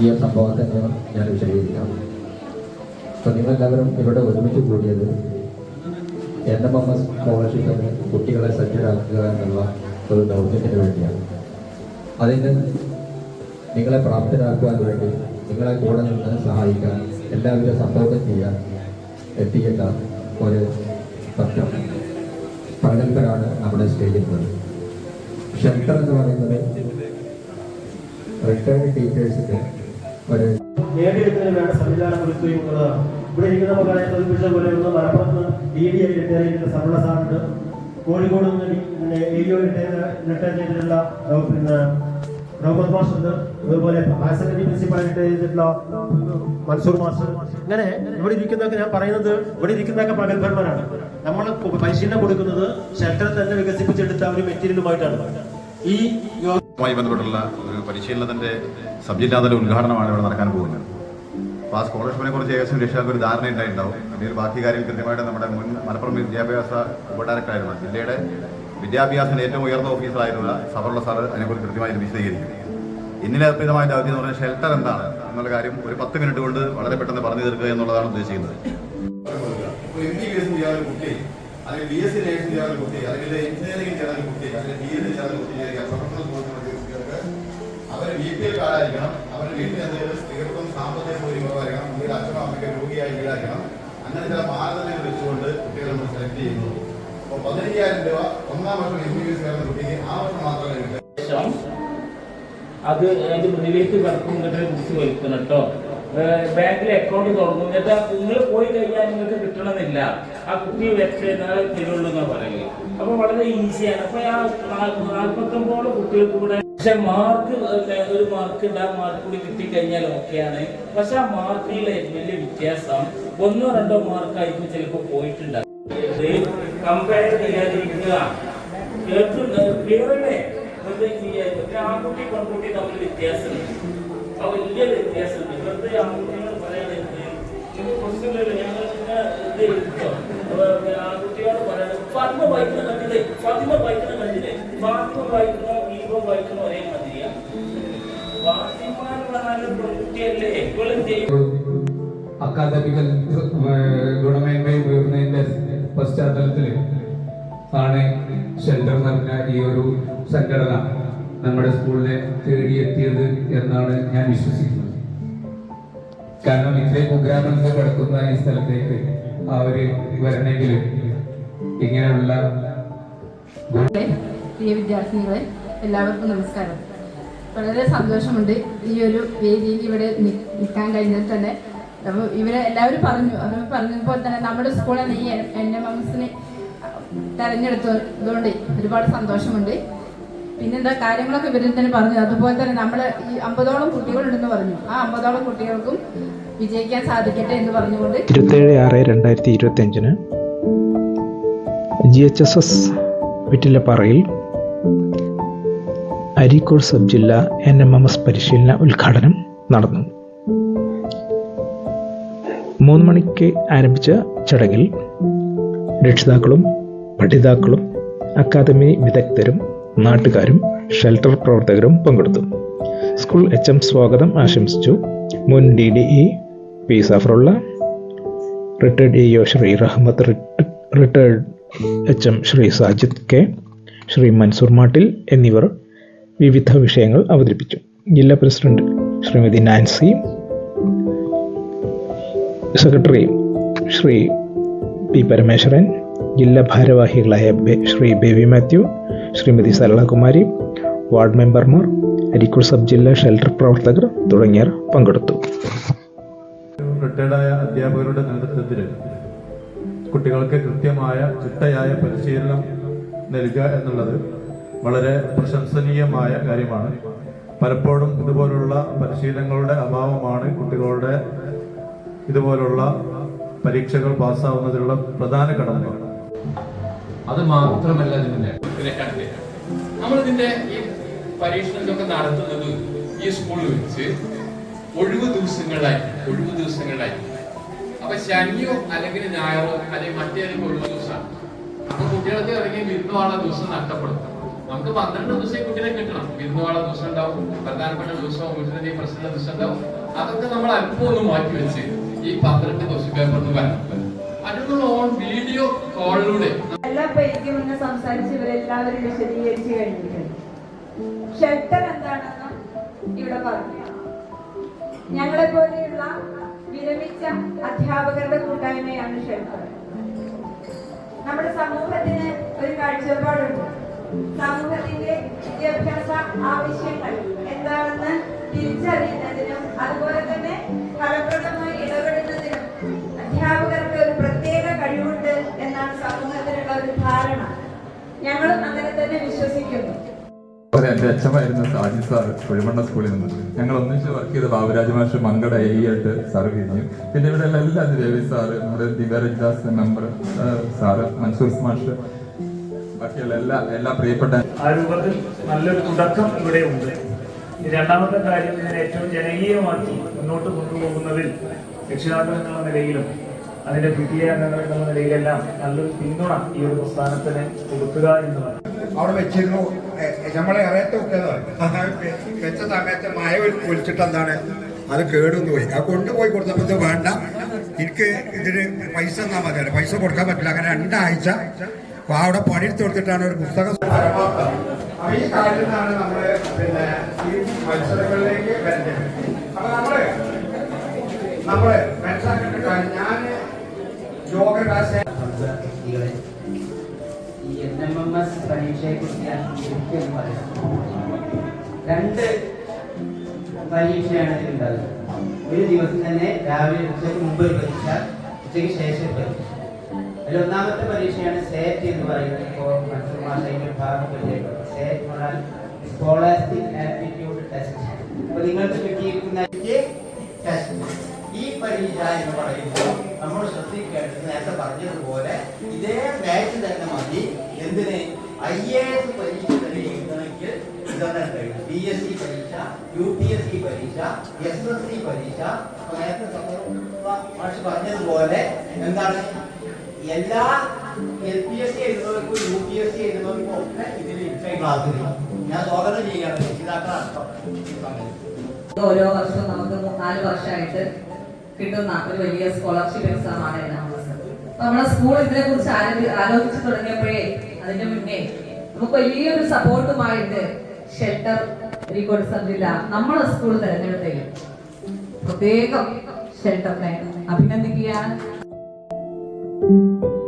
ഈ സംഭവത്തെ ഞാൻ വിശദീകരിക്കാം അപ്പം നിങ്ങളെല്ലാവരും ഇവിടെ ഒരുമിച്ച് കൂടിയത് എൻ എം എം എസ് സ്കോളർഷിപ്പിന് കുട്ടികളെ സജ്ജരാക്കുക എന്നുള്ള ഒരു ദൗത്യത്തിന് വേണ്ടിയാണ്. അതിന് നിങ്ങളെ പ്രാപ്തരാക്കുവാൻ വേണ്ടി നിങ്ങളെ കൂടെ നിന്ന് സഹായിക്കാൻ എല്ലാവരും സപ്പോർട്ട് ചെയ്യാൻ എത്തിക്കേണ്ട ഒരു പറ്റം പ്രഗത്ഭരാണ് നമ്മുടെ സ്റ്റേജിൽ ഷെൽട്ടർ എന്ന് പറയുന്നത് റിട്ടയർഡ് കോഴിക്കോട് നിന്ന് മൻസൂർ മാസ്റ്റർ ഇവിടെ ഇരിക്കുന്നതൊക്കെ ഞാൻ പറയുന്നത് ഇവിടെ ഇരിക്കുന്നതൊക്കെ നമ്മൾ പരിശീലനം കൊടുക്കുന്നത് ഷെൽട്ടർ തന്നെ വികസിപ്പിച്ചെടുത്ത ഒരു മെറ്റീരിയലുമായിട്ടാണ്. ഈ മായി ബന്ധപ്പെട്ടുള്ള ഒരു പരിശീലനത്തിന്റെ സബ് ജില്ലാതല ഉദ്ഘാടനമാണ് ഇവിടെ നടക്കാൻ പോകുന്നത്. അപ്പോൾ ആ സ്കോളർഷിപ്പിനെ കുറിച്ച് ഏകദേശം രക്ഷിതാക്കൾ ഒരു ധാരണ ഉണ്ടായിട്ടുണ്ടാവും അല്ലെങ്കിൽ ബാക്കി കാര്യം കൃത്യമായിട്ട് നമ്മുടെ മുൻ മലപ്പുറം വിദ്യാഭ്യാസ ഉപ ഡയറക്ടറായിരുന്ന ജില്ലയുടെ വിദ്യാഭ്യാസത്തിന്റെ ഏറ്റവും ഉയർന്ന ഓഫീസറായിരുന്ന സഫറുള്ള സാർ അതിനെക്കുറിച്ച് കൃത്യമായിട്ട് വിശദീകരിക്കും. ഇന്നലെ അർപ്പിതമായ ദൗത്യം എന്ന് പറഞ്ഞാൽ ഷെൽട്ടർ എന്താണ്? എന്നുള്ള കാര്യം ഒരു പത്ത് മിനിറ്റ് കൊണ്ട് വളരെ പെട്ടെന്ന് പറഞ്ഞു തീർക്കുക എന്നുള്ളതാണ് ഉദ്ദേശിക്കുന്നത്. അല്ലെങ്കിൽ ബി എസ് സി ചെയ്യാൻ കുട്ടി അല്ലെങ്കിൽ എഞ്ചിനീയറിംഗ് ചെയ്യാൻ കുട്ടി അല്ലെങ്കിൽ ബി എസ് സി ചെയ്യാൻ കുട്ടി പ്രൊഫഷണൽ അവർ ബി പി എൽ കാർഡായിരിക്കണം അവരുടെ വീട്ടിൽ എന്തെങ്കിലും സ്ത്രീകൾക്കും സാമ്പത്തിക സൗകര്യങ്ങളായിരിക്കണം വീട് അച്ഛനോ അമ്മയ്ക്ക് രോഗിയായി വീടായിരിക്കണം. അങ്ങനെ ചില മാനദണ്ഡങ്ങൾ വെച്ചുകൊണ്ട് കുട്ടികളെ നമ്മൾ സെലക്ട് ചെയ്യുന്നു അപ്പോൾ പതിനയ്യായിരം രൂപ ഒന്നാം വർഷം എം ബി ബി എസ് കയറുന്ന കുട്ടിക്ക് ആ വർഷം മാത്രമേ കിട്ടും. അത് അതിന്റെ മുന്നിലേക്ക് വർക്കും എന്നിട്ട് കുറിച്ച് വലിക്കണം കേട്ടോ. ബാങ്കിൽ അക്കൗണ്ട് തുറന്നു എന്നിട്ട് നിങ്ങൾ പോയി കഴിഞ്ഞാൽ നിങ്ങൾക്ക് കിട്ടണമെന്നില്ല. ആ കുട്ടി വെച്ച് തരുള്ളൂ എന്നാ പറയുന്നത്. അപ്പൊ വളരെ ഈസിയാണ് അപ്പൊ ആ നാൽപ്പത്തൊമ്പതോളം കുട്ടികൾക്ക് കൂടെ പക്ഷെ മാർക്ക് ഒരു മാർക്ക് ഉണ്ട് മാർക്ക് കൂടി കിട്ടിക്കഴിഞ്ഞാൽ ഓക്കെയാണ് പക്ഷെ ആ മാർക്കിലെ വലിയ വ്യത്യാസം. ഒന്നോ രണ്ടോ മാർക്കായിരിക്കും ചിലപ്പോൾ പോയിട്ടുണ്ടാകും കമ്പയർ ആൺകുട്ടി പെൺകുട്ടി തമ്മിൽ വ്യത്യാസമുണ്ട്. ആ വായിക്കണോ ഒരേ മതിയാ അക്കാദമിക്കൽ ഗുണമേന്മയും ഉയർന്നതിന്റെ പശ്ചാത്തലത്തിൽ ആണ് ഷെൽട്ടർ എന്ന് പറഞ്ഞ ഈ ഒരു സംഘടന നമ്മുടെ സ്കൂളിനെ തേടിയെത്തിയത് എന്നാണ് ഞാൻ വിശ്വസിക്കുന്നത്. കാരണം ഇത്രയും കുഗ്രാമങ്ങൾ കിടക്കുന്ന ഈ സ്ഥലത്തേക്ക് അവർ വരണമെങ്കിൽ ഇങ്ങനെയുള്ള വിദ്യാർത്ഥികളെ എല്ലാവർക്കും നമസ്കാരം. വളരെ സന്തോഷമുണ്ട് ഈ ഒരു വേദിയിൽ ഇവിടെ നിൽക്കാൻ കഴിഞ്ഞാൽ തന്നെ. ഇവരെ എല്ലാവരും പറഞ്ഞു അവർ പറഞ്ഞതുപോലെ തന്നെ നമ്മുടെ സ്കൂളാണ് ഈ എൻ എം എംസിനെ തെരഞ്ഞെടുത്തതുകൊണ്ട് ഒരുപാട് സന്തോഷമുണ്ട്. പിന്നെന്താ കാര്യങ്ങളൊക്കെ ഇവരിൽ തന്നെ പറഞ്ഞു. അതുപോലെ തന്നെ നമ്മൾ ഈ അമ്പതോളം കുട്ടികളുണ്ടെന്ന് പറഞ്ഞു. ആ അമ്പതോളം കുട്ടികൾക്കും വിജയിക്കാൻ സാധിക്കട്ടെ എന്ന് പറഞ്ഞുകൊണ്ട്. ഇരുപത്തേഴ് ആറ് രണ്ടായിരത്തി ഇരുപത്തി അഞ്ചിന് ജി എച്ച് എസ് എസ് വിറ്റിലപ്പാറയിൽ അരീക്കോട് സബ് ജില്ല എൻ എം എം എസ് പരിശീലന ഉദ്ഘാടനം നടന്നു. മൂന്ന് മണിക്ക് ആരംഭിച്ച ചടങ്ങിൽ രക്ഷിതാക്കളും പഠിതാക്കളും അക്കാദമി വിദഗ്ധരും നാട്ടുകാരും ഷെൽട്ടർ പ്രവർത്തകരും പങ്കെടുത്തു. സ്കൂൾ എച്ച് എം സ്വാഗതം ആശംസിച്ചു. മുൻ D D E P Safarulla retired E O Shri Rahmath retired H M Shri Sajid K Shri Mansoor Mattil എന്നിവർ വിവിധ വിഷയങ്ങൾ അവതരിപ്പിച്ചു. ജില്ലാ president Shrimati Nancy secretary Shri P Parameswaran ജില്ലാ ഭാരവാഹികളായ ശ്രീ ബേബി മാത്യു ശ്രീമതി സരളകുമാരി വാർഡ് മെമ്പർമാർ അരിക്കൂർ സബ് ജില്ലാ ഷെൽട്ടർ പ്രവർത്തകർ തുടങ്ങിയവർ പങ്കെടുത്തു. റിട്ടയർഡായ അധ്യാപകരുടെ നേതൃത്വത്തിൽ കുട്ടികൾക്ക് കൃത്യമായ ചിട്ടയായ പരിശീലനം നൽകുക എന്നുള്ളത് വളരെ പ്രശംസനീയമായ കാര്യമാണ്. പലപ്പോഴും ഇതുപോലുള്ള പരിശീലനങ്ങളുടെ അഭാവമാണ് കുട്ടികളുടെ ഇതുപോലുള്ള പരീക്ഷകൾ പാസ്സാവുന്നതിനുള്ള പ്രധാന ഘടകങ്ങൾ അത് മാത്രമല്ല ഇതിന്റെ ഇതിനെ കണ്ടില്ല നമ്മളിതിന്റെ ഈ പരീക്ഷണങ്ങളൊക്കെ നടത്തുന്നത് ഈ സ്കൂളിൽ വെച്ച് ഒഴിവ് ദിവസങ്ങളിലായി ഒഴിവ് ദിവസങ്ങളിലായി അപ്പൊ ശനിയോ അല്ലെങ്കിൽ ഞായറോ അല്ലെങ്കിൽ മറ്റേതെങ്കിലും ഒഴിവ് ദിവസമാണ്. അപ്പൊ കുട്ടികൾക്ക് ഇറങ്ങി വിരുന്നുവാണ ദിവസം നഷ്ടപ്പെടും നമുക്ക് പന്ത്രണ്ട് ദിവസം കുട്ടികളെ കിട്ടണം. വിരുന്നുവാള ദിവസം ഉണ്ടാവും. പ്രധാനപ്പെട്ട ദിവസവും വീട്ടിലെ പ്രശ്നമുള്ള ദിവസം ഉണ്ടാവും. അതൊക്കെ നമ്മൾ അല്പം ഒന്ന് മാറ്റി വെച്ച് ഈ പന്ത്രണ്ട് ക്വസ്റ്റ്യൻ ഒന്ന് വരണം അതിനുള്ള വീഡിയോ കോളിലൂടെ. ഞങ്ങളെ പോലെയുള്ള വിരമിച്ച അധ്യാപകരുടെ കൂട്ടായ്മയാണ് ഷെൽട്ടർ നമ്മുടെ സമൂഹത്തിന് ഒരു കാഴ്ചപ്പാടുണ്ട്. സമൂഹത്തിന്റെ വിദ്യാഭ്യാസ ആവശ്യങ്ങൾ എന്താണെന്ന് തിരിച്ചറിയുന്നതിനും അതുപോലെ തന്നെ ഫലപ്രദമായി ഇടപെടുന്നതിനും അധ്യാപകർക്ക് ഒരു പ്രത്യേക കഴിവുണ്ട് എന്നാണ് സമൂഹത്തിനുള്ള ഒരു ധാരണ. ഞങ്ങളും അങ്ങനെ തന്നെ വിശ്വസിക്കുന്നു. എന്റെ എന്റെ അച്ഛനായിരുന്ന സാജി സാർ കുഴിമണ്ണ സ്കൂളിൽ നിന്ന്. ഞങ്ങൾ ഒന്നിച്ച് വർക്ക് ചെയ്ത ബാബുരാജ് മാഷ് മങ്കട എ ആയിട്ട് സർവ് കഴിഞ്ഞു പിന്നെ ഇവിടെ ഉള്ള എല്ലാ ദേവി സാറ് നമ്മുടെ ദിവ്യരജാസ് മെമ്പർ സാറ് മൻസൂർ മാഷ് ബാക്കിയുള്ള എല്ലാ എല്ലാ പ്രിയപ്പെട്ട ആ രൂപത്തിൽ നല്ലൊരു തുടക്കം ഇവിടെ ഉണ്ട്. രണ്ടാമത്തെ കാര്യം ഇതിനെ ഏറ്റവും ജനകീയമാക്കി മുന്നോട്ട് കൊണ്ടുപോകുന്നതിൽ രക്ഷിതാക്കൾ എന്നുള്ള നിലയിലും അതിന്റെ പുതിയ അംഗങ്ങൾ എന്നുള്ള നിലയിലെല്ലാം നല്ലൊരു പിന്തുണ ഈ ഒരു പ്രസ്ഥാനത്തിന് കൊടുക്കുക എന്നുള്ളത് അവിടെ വെച്ചിരുന്നു. നമ്മളെ അറിയാത്ത വെച്ച സമയത്ത് മഴ ഒലിച്ചിട്ട് എന്താണ് അത് കേടുന്നു പോയി. ആ കൊണ്ടുപോയി കൊടുത്തപ്പോൾ വേണ്ട. എനിക്ക് ഇതിന് പൈസ തന്നാൽ മതി പൈസ കൊടുക്കാൻ പറ്റില്ല. അങ്ങനെ രണ്ടാഴ്ച അപ്പൊ അവിടെ പണിയെടുത്ത് കൊടുത്തിട്ടാണ് ഒരു പുസ്തകം അപ്പൊ ഈ കാര്യത്തിലാണ് നമ്മൾ പിന്നെ ഈ മത്സരങ്ങളിലേക്ക് വരുന്നത്. അപ്പൊ നമ്മൾ നമ്മൾ മനസ്സിലാക്കേണ്ട കാര്യം ഞാൻ യോഗ ക്ലാസ് ഈ എൻ എം എം എസ് പരീക്ഷയെ കുറിച്ച് ഞാൻ ശരിക്കും പറയാം. രണ്ട് പരീക്ഷയാണ് ഒരു ദിവസം തന്നെ രാവിലെ ഉച്ചയ്ക്ക് മുമ്പ് ഒരു പരീക്ഷ ഉച്ചയ്ക്ക് ശേഷം പരീക്ഷ അതിൽ ഒന്നാമത്തെ പരീക്ഷയാണ് സേറ്റ് എന്ന് പറയുന്നത്. ഇപ്പോൾ മറ്റൊരു ഭാഷയിൽ ഭാഗം പരിചയപ്പെട്ടു ആപ്റ്റിറ്റ്യൂഡ് ടെസ്റ്റ് അപ്പോൾ നിങ്ങൾക്ക് കിട്ടിയിരിക്കുന്ന ടെസ്റ്റ് ഈ പരീക്ഷ എന്ന് പറയുമ്പോൾ നമ്മൾ ശ്രദ്ധിക്കേണ്ടത് നേരത്തെ പറഞ്ഞതുപോലെ ഇതേ ബാച്ച് തന്നെ മതി. എന്തിന്? ഐ എ എസ് പരീക്ഷ തന്നെ എഴുതണമെങ്കിൽ കഴിയും ബി എസ് സി പരീക്ഷ യു പി എസ് സി പരീക്ഷ. എസ് എസ് സി പരീക്ഷ നേരത്തെ പറഞ്ഞതുപോലെ എന്താണ്? എല്ലാ എൽ പി എസ് സി എഴുതുന്നവർക്കും യു പി എസ് സി എഴുതുന്നവർക്കും ഒക്കെ ഇതിൽ ഇൻഫൈ ക്ലാസ് ഞാൻ സ്വാഗതം ചെയ്യുകയാണ്. രക്ഷിതാക്കളടക്കം അർത്ഥം ഓരോ വർഷവും നമുക്ക് നാല് വർഷമായിട്ട് കിട്ടുന്ന ഒരു വലിയ സ്കോളർഷിപ്പ് എക്സാം ആണ് എല്ലാം നമ്മുടെ സ്കൂൾ ഇതിനെ കുറിച്ച് ആലോചിച്ചു തുടങ്ങിയപ്പോഴേ അതിന്റെ മുന്നേ നമുക്ക് വലിയൊരു സപ്പോർട്ടുമായിട്ട് ഷെൽട്ടർ അരീക്കോട് സബ് ജില്ല സ്കൂൾ തെരഞ്ഞെടുത്തേക്കും പ്രത്യേകം ഷെൽട്ടറിനെ അഭിനന്ദിക്കുകയാണ്. thank you